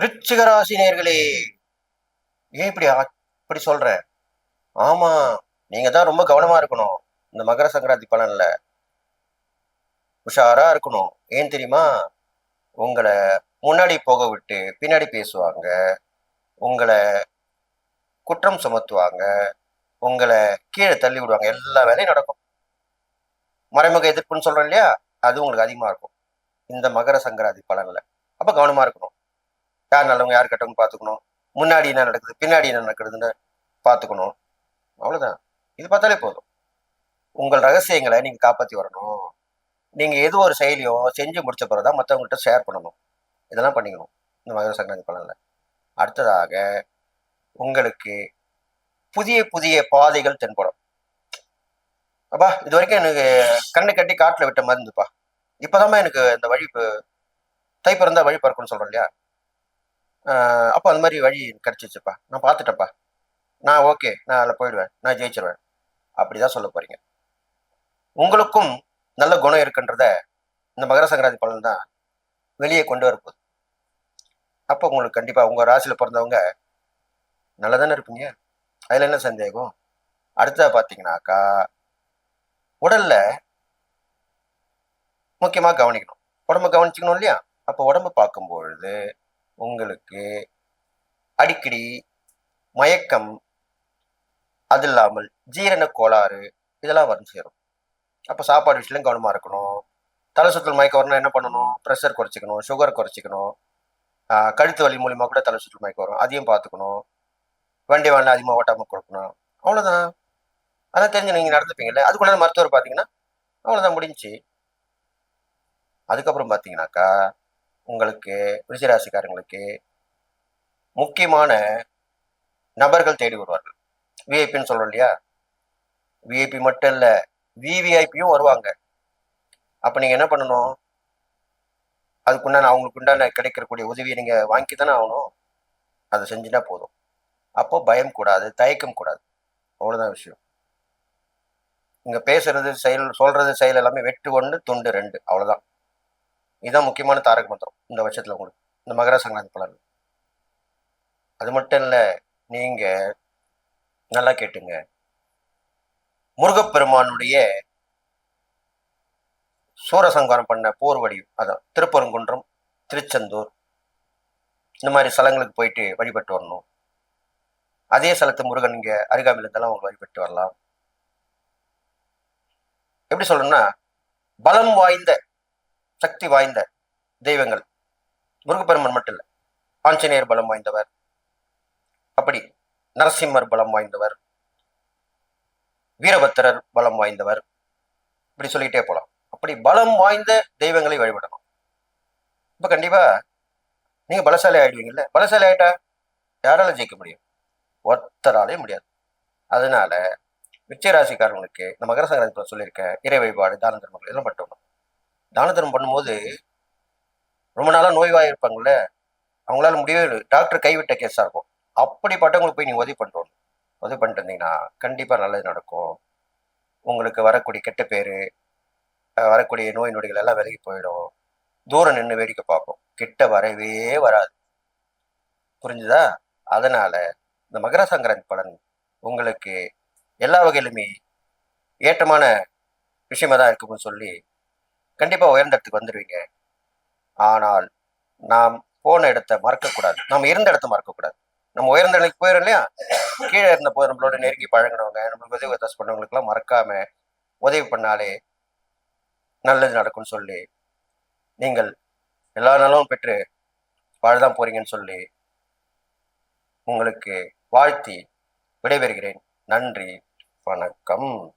விருச்சிக நேர்களே ஏன் இப்படி அப்படி இப்படி சொல்ற? ஆமா நீங்க தான் ரொம்ப கவனமா இருக்கணும். இந்த மகர சங்கராந்தி பலன்ல. உஷாரா இருக்கணும். ஏன் தெரியுமா? உங்களை முன்னாடி போக விட்டு பின்னாடி பேசுவாங்க. உங்களை குற்றம் சுமத்துவாங்க. உங்களை கீழே தள்ளி விடுவாங்க. எல்லா வேலையும் நடக்கும். மறைமுக எதிர்ப்புன்னு சொல்றோம் இல்லையா? அது உங்களுக்கு அதிகமா இருக்கும். இந்த மகர சங்கராந்தி பலன்ல. அப்ப கவனமா இருக்கணும். யார் நல்லவங்க யார் கெட்டவங்க பார்த்துக்கணும். முன்னாடி என்ன நடக்குது பின்னாடி என்ன நடக்குதுன்னு பார்த்துக்கணும். அவ்வளோதான் இது பார்த்தாலே போதும். உங்கள் ரகசியங்களை நீங்கள் காப்பாற்றி வரணும். நீங்கள் எது ஒரு செயலியோ செஞ்சு முடிச்ச பிறகுதான் மற்றவங்கள்ட்ட ஷேர் பண்ணணும். இதெல்லாம் பண்ணிக்கணும். இந்த மகர சங்கராந்தி பலனில். அடுத்ததாக உங்களுக்கு புதிய புதிய பாதைகள் தென்படும். அப்பா இது வரைக்கும் எனக்கு கண்ணை கட்டி காட்டில் விட்ட மாதிரி இருந்துப்பா. இப்போதாம்மா எனக்கு இந்த வழி இப்போ- தை பிறந்தா வழி பிறக்கும்னு சொல்கிறோம் இல்லையா? அப்போ அந்த மாதிரி வழி கிடச்சிச்சுப்பா. நான் பார்த்துட்டேன்ப்பா. நான் ஓகே நான் அதில் போயிடுவேன் நான் ஜெயிச்சிருவேன். அப்படிதான் சொல்ல போறீங்க. உங்களுக்கும் நல்ல குணம் இருக்குன்றத இந்த மகர சங்கராந்தி பலன் தான் வெளியே கொண்டு வரப்போகுது அப்போ உங்களுக்கு கண்டிப்பாக உங்கள் ராசியில் பிறந்தவங்க நல்லா தானே இருப்பீங்க? அதில் என்ன சந்தேகம்? அடுத்ததாக பார்த்தீங்கன்னாக்கா உடலில் முக்கியமாக கவனிக்கணும். உடம்ப கவனிச்சுக்கணும் இல்லையா? அப்போ உடம்ப பார்க்கும்பொழுது உங்களுக்கு அடிக்கடி மயக்கம் அது இல்லாமல் ஜீரண கோளாறு இதெல்லாம் வந்து சேரும். அப்போ சாப்பாடு விஷயம் கவனமாக இருக்கணும். தலை சுற்றல் மயக்கம் வரணும் என்ன பண்ணணும்? ப்ரெஷர் குறைச்சிக்கணும் சுகர் குறைச்சிக்கணும். கழுத்து வலி மூலிமா கூட தலை சுற்றல் மயக்கம் வரும். அதையும் பார்த்துக்கணும். வண்டி வாழை அதிகமாக ஓட்டாமல் கொடுக்கணும். அவ்வளோதான் அதான் தெரிஞ்சு நீங்கள் நடந்துப்பீங்கல்ல? அதுக்குள்ள மருத்துவர் பார்த்தீங்கன்னா அவ்வளோதான் முடிஞ்சுச்சு. அதுக்கப்புறம் பார்த்தீங்கன்னாக்கா உங்களுக்கு விருச்சிராசிக்காரங்களுக்கு முக்கியமான நபர்கள் தேடி வருவார்கள். விஐபின்னு சொல்றோம் இல்லையா? விஐபி மட்டும் இல்லை விவிஐபியும் வருவாங்க. அப்போ நீங்கள் என்ன பண்ணணும்? அதுக்குண்டான அவங்களுக்கு உண்டான கிடைக்கக்கூடிய உதவியை நீங்கள் வாங்கி தானே ஆகணும். அதை செஞ்சுனா போதும். அப்போ பயம் கூடாது தயக்கம் கூடாது. அவ்வளோதான் விஷயம். இங்கே பேசுறது செயல் சொல்றது செயல் எல்லாமே வெட்டு ஒன்று துண்டு ரெண்டு. அவ்வளோதான் இதுதான் முக்கியமான தாரக மந்திரம் இந்த வருஷத்தில் உங்களுக்கு இந்த மகர சங்கராந்தி பலன் அது மட்டும் இல்லை நீங்க நல்லா கேட்டுங்க. முருகப்பெருமானுடைய சூரசங்காரம் பண்ண போர் வடிவம் அதான் திருப்பரங்குன்றம் திருச்செந்தூர் இந்த மாதிரி ஸ்தலங்களுக்கு போயிட்டு வழிபட்டு வரணும். அதே ஸ்தலத்து முருகன் இங்கே அருகாமையில் இருந்தாலும் அவங்க வழிபட்டு வரலாம். எப்படி சொல்லணும்னா பலம் வாய்ந்த சக்தி வாய்ந்த தெய்வங்கள். முருகப்பெருமன் மட்டும் இல்லை ஆஞ்சநேயர் பலம் வாய்ந்தவர் அப்படி நரசிம்மர் பலம் வாய்ந்தவர் வீரபத்திரர் பலம் வாய்ந்தவர் இப்படி சொல்லிக்கிட்டே போகலாம் அப்படி பலம் வாய்ந்த தெய்வங்களை வழிபடணும். இப்போ கண்டிப்பா நீங்க பலசாலி ஆயிடுவீங்கல்ல. பலசாலி ஆயிட்டா யாரால ஜெயிக்க முடியும்? ஒருத்தராலே முடியாது. அதனால விச்சயராசிக்காரங்களுக்கு இந்த மகர சங்கராந்தி சொல்லியிருக்க இறை வழிபாடு தான தர்மங்கள் எல்லாம் பட்டணும் தான தர்மம் பண்ணும்போது ரொம்ப நாளாக நோய்வாய் இருப்பாங்கல்ல அவங்களால முடியவே இல்லை. டாக்டர் கைவிட்ட கேஸாக இருக்கும். அப்படிப்பட்டவங்களுக்கு போய் நீங்கள் உதவி பண்ணுறோம் உதவி பண்ணிட்டு இருந்தீங்கன்னா கண்டிப்பாக நல்லது நடக்கும். உங்களுக்கு வரக்கூடிய கெட்ட பேர் வரக்கூடிய நோய் நொடிகள் எல்லாம் விலகி போயிடும். தூரம் நின்று வேடிக்கை பார்ப்போம். கிட்ட வரவே வராது. புரிஞ்சுதா? அதனால இந்த மகர சங்கராந்தி பலன் உங்களுக்கு எல்லா வகையிலுமே ஏற்றமான விஷயமா தான் இருக்கும்னு சொல்லி கண்டிப்பாக உயர்ந்த இடத்துக்கு வந்துடுவீங்க ஆனால் நாம் போன இடத்த மறக்கக்கூடாது. நம்ம இருந்த இடத்த மறக்கக்கூடாது. நம்ம உயர்ந்த நிலைக்கு போயிடும் இல்லையா? கீழே இருந்த போது நம்மளோட நெருங்கி பழகினவங்க நம்மளுக்கு உதவி ஒத்தாசை பண்ணவங்களுக்குலாம் மறக்காம உதவி பண்ணாலே நல்லது நடக்கும்னு சொல்லி நீங்கள் எல்லா நலமும் பெற்று வாழதான் போறீங்கன்னு சொல்லி உங்களுக்கு வாழ்த்தி விடைபெறுகிறேன். நன்றி. வணக்கம்.